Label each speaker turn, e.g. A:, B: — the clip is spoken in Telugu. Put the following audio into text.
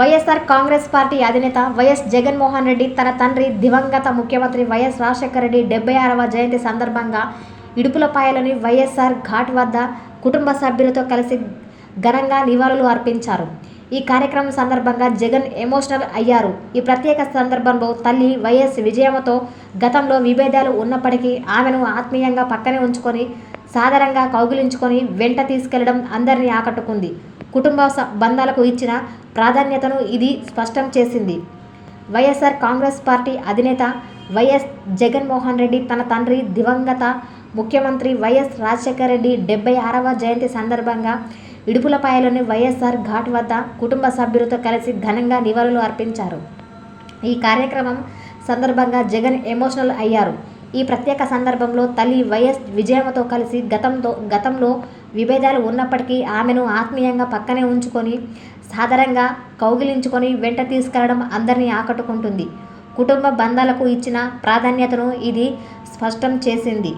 A: వైఎస్ఆర్ కాంగ్రెస్ పార్టీ అధినేత వైఎస్ జగన్మోహన్ రెడ్డి తన తండ్రి దివంగత ముఖ్యమంత్రి వైఎస్ రాజశేఖర రెడ్డి డెబ్బై ఆరవ జయంతి సందర్భంగా ఇడుపులపాయలోని వైఎస్ఆర్ ఘాట్ వద్ద కుటుంబ సభ్యులతో కలిసి ఘనంగా నివాళులు అర్పించారు. ఈ కార్యక్రమం సందర్భంగా జగన్ ఎమోషనల్ అయ్యారు. ఈ ప్రత్యేక సందర్భంలో తల్లి వైఎస్ విజయమ్మతో గతంలో విభేదాలు ఉన్నప్పటికీ ఆమెను ఆత్మీయంగా పక్కనే ఉంచుకొని సాధారణంగా కౌగిలించుకొని వెంట తీసుకెళ్ళడం అందరినీ ఆకట్టుకుంది. కుటుంబ బంధాలకు ఇచ్చిన ప్రాధాన్యతను ఇది స్పష్టం చేసింది. వైఎస్ఆర్ కాంగ్రెస్ పార్టీ అధినేత వైఎస్ జగన్మోహన్ రెడ్డి తన తండ్రి దివంగత ముఖ్యమంత్రి వైఎస్ రాజశేఖర రెడ్డి డెబ్బై ఆరవ జయంతి సందర్భంగా ఇడుపులపాయలోని వైఎస్ఆర్ ఘాట్ వద్ద కుటుంబ సభ్యులతో కలిసి ఘనంగా నివాళులు అర్పించారు. ఈ కార్యక్రమం సందర్భంగా జగన్ ఎమోషనల్ అయ్యారు. ఈ ప్రత్యేక సందర్భంలో తల్లి వైఎస్ విజయమ్మతో కలిసి గతంతో గతంలో విభేదాలు ఉన్నప్పటికీ ఆమెను ఆత్మీయంగా పక్కనే ఉంచుకొని సాధారణంగా కౌగిలించుకొని వెంట తీసుకెళ్ళడం అందరినీ ఆకట్టుకుంటుంది. కుటుంబ బంధాలకు ఇచ్చిన ప్రాధాన్యతను ఇది స్పష్టం చేసింది.